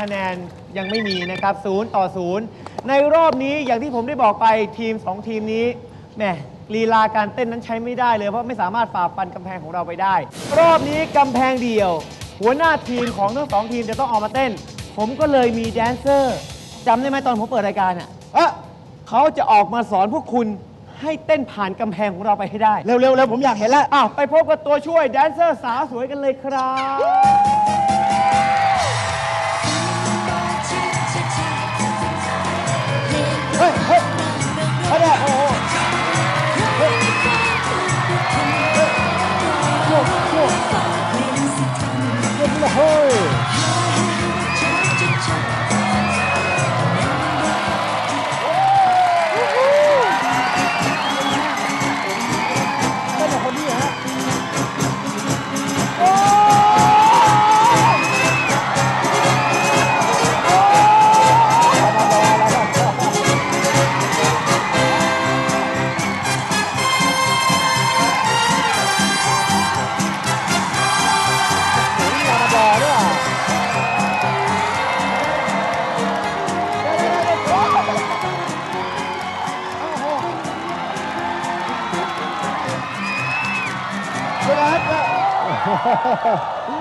คะแนนยังไม่มีนะครับศูนย์ต่อศูนย์ในรอบนี้อย่างที่ผมได้บอกไปทีม 2 ทีมนี้แหมลีลาการเต้นนั้นใช้ไม่ได้เลยเพราะไม่สามารถฝ่าฟันกำแพงของเราไปได้ รอบนี้กำแพงเดียว หัวหน้าทีมของทั้งสองทีมจะต้องออกมาเต้น ผมก็เลยมีแดนเซอร์จำได้ไหมตอนผมเปิดรายการอะเอะเขาจะออกมาสอนพวกคุณให้เต้นผ่านกำแพงของเราไปให้ได้ เร็วๆเร็วผมอยากเห็นแล้ว อ้าว ไปพบกับตัวช่วยแดนเซอร์สาวสวยกันเลยครับ เฮ้ เวลา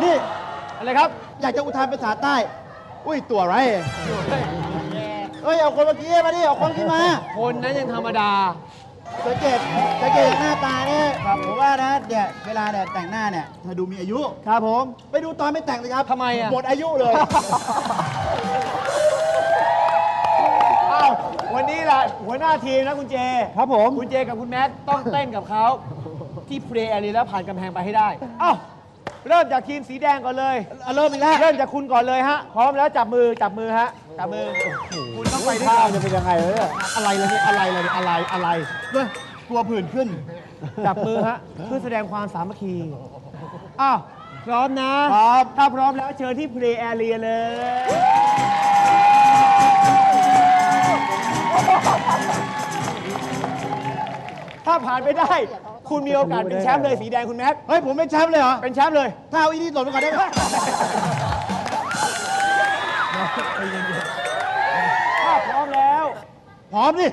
นี่ อะไรครับ อยากจะอุทานภาษาใต้ อุ้ย ตัวอะไรเฮ้ย เอาคนเมื่อกี้มาดิ เอาคนเมื่อกี้มา คนนั้นยังธรรมดาสังเกตสังเกตจากหน้าตาเนี่ยผมว่านะเนี่ยเวลาเนี่ยแต่งหน้าเนี่ยเธอดูมีอายุ ครับผม ไปดูตอนไม่แต่งเลยครับทำไมอะหมดอายุเลยอ้าววันนี้ล่ะหัวหน้าทีมนะคุณเจ ครับผม คุณเจกับคุณแมทต้องเต้นกับเขา ที่เพลย์แอรีแล้วผ่านกำแพงไปให้ได้อ้าวเริ่มจากทีมสีแดงก่อนเลย เอาเริ่มอีกแล้วเริ่มจากคุณก่อนเลยฮะ พร้อมแล้วจับมือจับมือฮะจับมือ คุณต้องไปด้วยข้ากัวนจะเป็นยังไงเนี่ยอะไรเลยนี่อะไรเลยนี่อะไรอะไรด้วยกลัวผื่นขึ้น จับมือฮะเพื่อแสดงความสามัคคีอ้าวพร้อมนะ ครับ ถ้าพร้อมแล้วเชิญที่เพลย์แอเรียเลย ถ้าผ่านไปได้ คุณมีโอกาสเป็นแชมป์เลยสีแดงคุณแม็กเฮ้ย ผมเป็นแชมป์เลยเหรอ เป็นแชมป์เลย ถ้าเอาอีนี่หล่นไปก่อนได้ไหมถ้าพร้อมแล้ว พร้อมดิ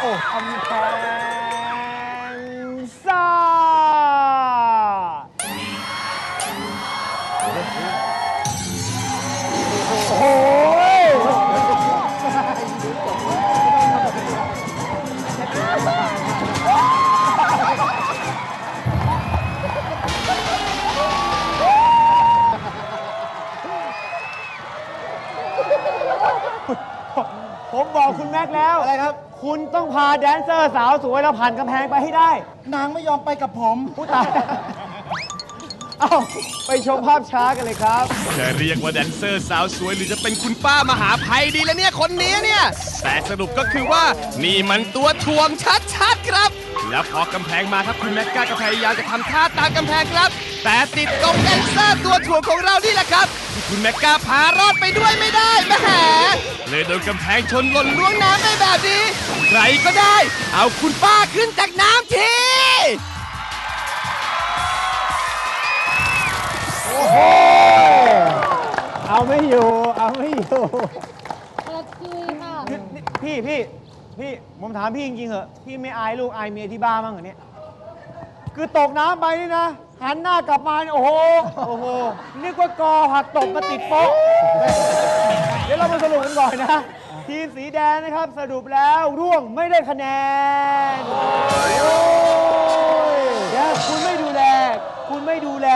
โอ้กำแพ อะไรครับ คุณต้องพาแดนเซอร์สาวสวยแล้วผ่านกำแพงไปให้ได้ นางไม่ยอมไปกับผมผู้ตายเอ้าไปชมภาพช้ากันเลยครับ จะเรียกว่าแดนเซอร์สาวสวยหรือจะเป็นคุณป้ามหาภัยดีแล้วเนี่ยคนนี้เนี่ย แต่สรุปก็คือว่านี่มันตัวถ่วงชัดๆครับ แล้วพอกำแพงมาครับคุณแม็กกาก็พยายามจะทำท่าตามกำแพงครับ แต่ติดกองแดนเซอร์ตัวถ่วงของเรานี่แหละครับที่คุณแม็กกาพารอดไปด้วยไม่ได้แหมเลยโดนกำแพงชนหล่นล่วงน้ำไปแบบนี้ ใครก็ได้ เอาคุณป้าขึ้นจากน้ำทีเอาไม่อยู่ เอาไม่อยู่กระจุยค่ะ พี่พี่ พี่ผมถามพี่จริงๆเหอะพี่ไม่อายลูกอายเมียที่บ้านบ้างเหรอเนี่ยคือตกน้ำไปนี่นะ หันหน้ากลับมาเนี่ยโอ้โหโอ้โหนึกว่ากอผักตกมาติดโป๊ะเดี๋ยวเรามาสรุปกันก่อนนะ ทีมสีแดงนะครับสรุปแล้วร่วงไม่ได้คะแนนโอ้ยเดี๋ยวคุณไม่ดูแล คุณไม่ดูแล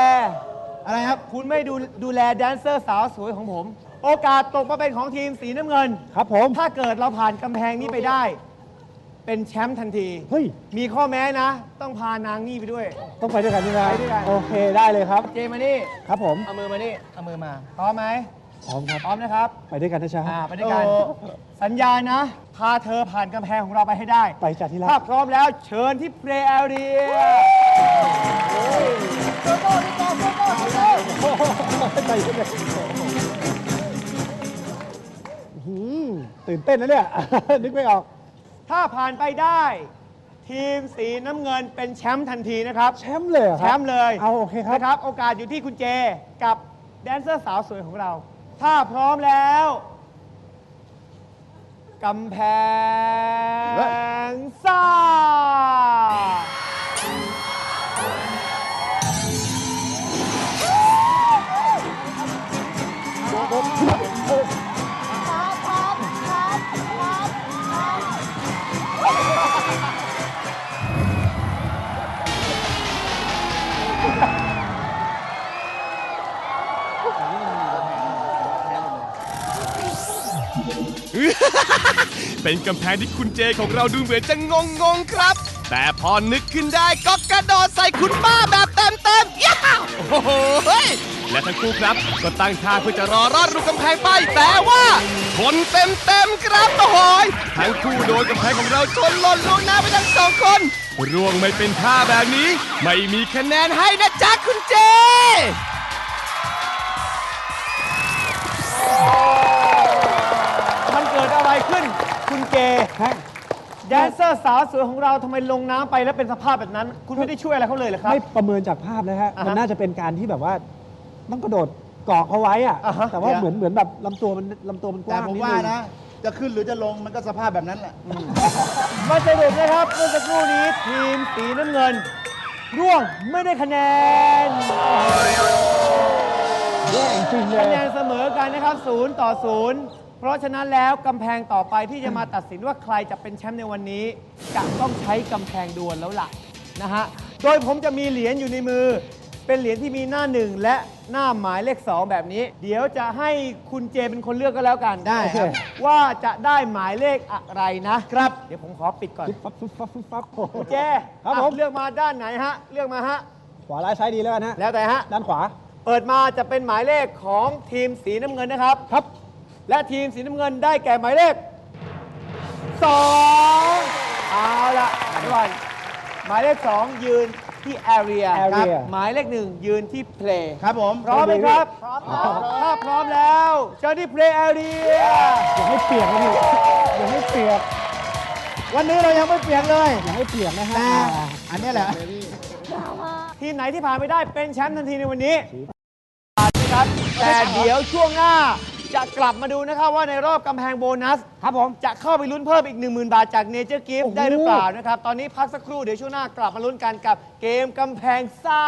อะไรครับ คุณไม่ดูดูแลแดนเซอร์สาวสวยของผม โอกาสตกมาเป็นของทีมสีน้ำเงิน ครับผม ถ้าเกิดเราผ่านกำแพงนี้ไปได้ เป็นแชมป์ทันที เฮ้ย มีข้อแม้นะ ต้องพานางนี่ไปด้วย ต้องไปด้วยกันใช่ไหมไปด้วยกัน โอเคได้เลยครับ เจมานี่ ครับผม เอามือมานี่ เอามือมา พร้อมไหม พร้อมครับ พร้อมนะครับ ไปด้วยกันนะจ๊ะ อ่า ไปด้วยกันโอ้สัญญานะ พาเธอผ่านกำแพงของเราไปให้ได้ ไปจัดที่รัถ้ากพร้อมแล้วเชิญที่เพลย์แอเรียไปด้วยกัน ตื่นเต้นนะเนี่ย นึกไม่ออก ถ้าผ่านไปได้ ทีมสีน้ำเงินเป็นแชมป์ทันทีนะครับ แชมป์เลยเหรอแชครับ มป์เลยเอาโอเคครับ นะครับ โอกาสอยู่ที่คุณเจกับแดนเซอร์สาวสวยของเรา ถ้าพร้อมแล้วกำแพงซ่า เป็นกำแพงที่คุณเจของเราดูเหมือนจะงงงๆครับ แต่พอนึกขึ้นได้ก็กระโดดใส่คุณป้าแบบเต็มเต็มย้าโอ้โหเฮ้ยและทั้งคู่ครับ ก็ตั้งท่าเพื่อจะรอรอดรูกำแพงไป แต่ว่าชนเต็มเต็มครับโอ้โหยทั้งคู่โดนกำแพงของเราชนหล่นลงน้ำไปทั้งสองคนร่วงไม่เป็นท่าแบบนี้ ไม่มีคะแนนให้นะจ๊ะคุณเจ มันเกิดอะไรขึ้น คุณเก แดนเซอร์สาวสวยของเราทำไมลงน้ำไปแล้วเป็นสภาพแบบนั้น คุณไม่ได้ช่วยอะไรเขาเลยเหรอครับ ไม่ประเมินจากภาพนะฮะ อ่าฮะมันน่าจะเป็นการที่แบบว่า ต้องกระโดดเกาะเขาไว้อะอ่าฮะ แต่ว่าเหมือนเหมือนแบบลำตัวมันลำตัวมันกแต่ว้างผมนิดว่านึงนะ จะขึ้นหรือจะลงมันก็สภาพแบบนั้นแหละ มาสรุปนะครับเมื่อสักครู่นี้ทีมสีน้ำเงิน ร่วงไม่ได้คะแนนแย่จริงๆเลคะยแนนเสมอกันนะครับ 0 ต่อ 0 เพราะฉะนั้นแล้วกำแพงต่อไปที่จะมาตัดสินว่าใครจะเป็นแชมป์ในวันนี้ จะต้องใช้กำแพงดวลแล้วล่ะนะฮะ โดยผมจะมีเหรียญอยู่ในมือ เป็นเหรียญที่มีหน้าหนึ่งและหน้าหมายเลข2แบบนี้ เดี๋ยวจะให้คุณเจเป็นคนเลือกก็แล้วกันได้ครับ ว่าจะได้หมายเลขอะไรนะครับ เดี๋ยวผมขอปิดก่อนฟุบฟับฟุบฟับฟุบฟับ คุณเจครับอะผม เลือกมาด้านไหนฮะ เลือกมาฮะ ขวาร้ายซ้ายดีแล้วกันฮะแล้วแต่ฮะ ด้านขวา เปิดมาจะเป็นหมายเลขของทีมสีน้ำเงินนะครับ ครับ และทีมสีน้ำเงินได้แก่หมายเลข2เอาละเดี๋ยวก่อนหมายเลข2ยืนที่ area ครับครับหมายเลข1ยืนที่ play ครับผมพร้อมไหมครับ พร้อมถ้าพร้อมแล้วเชิญที่ play area อย่าให้เปียกนะพี่อย่าให้เปียกวันนี้เรายังไม่เปลี่ยนเลยอย่าให้เปียกนะฮะแต่อันนี้แหละ ทีมไหนที่ผ่านไม่ได้เป็นแชมป์ทันทีในวันนี้นะครับแต่เดี๋ยวช่วงหน้า จะกลับมาดูนะครับว่าในรอบกำแพงโบนัส ครับผม จะเข้าไปลุ้นเพิ่มอีก 10,000 บาทจากเนเจอร์กิฟโอ้โห ได้หรือเปล่านะครับ ตอนนี้พักสักครู่เดี๋ยวช่วงหน้ากลับมาลุ้นกันกับเกมกำแพงซ่า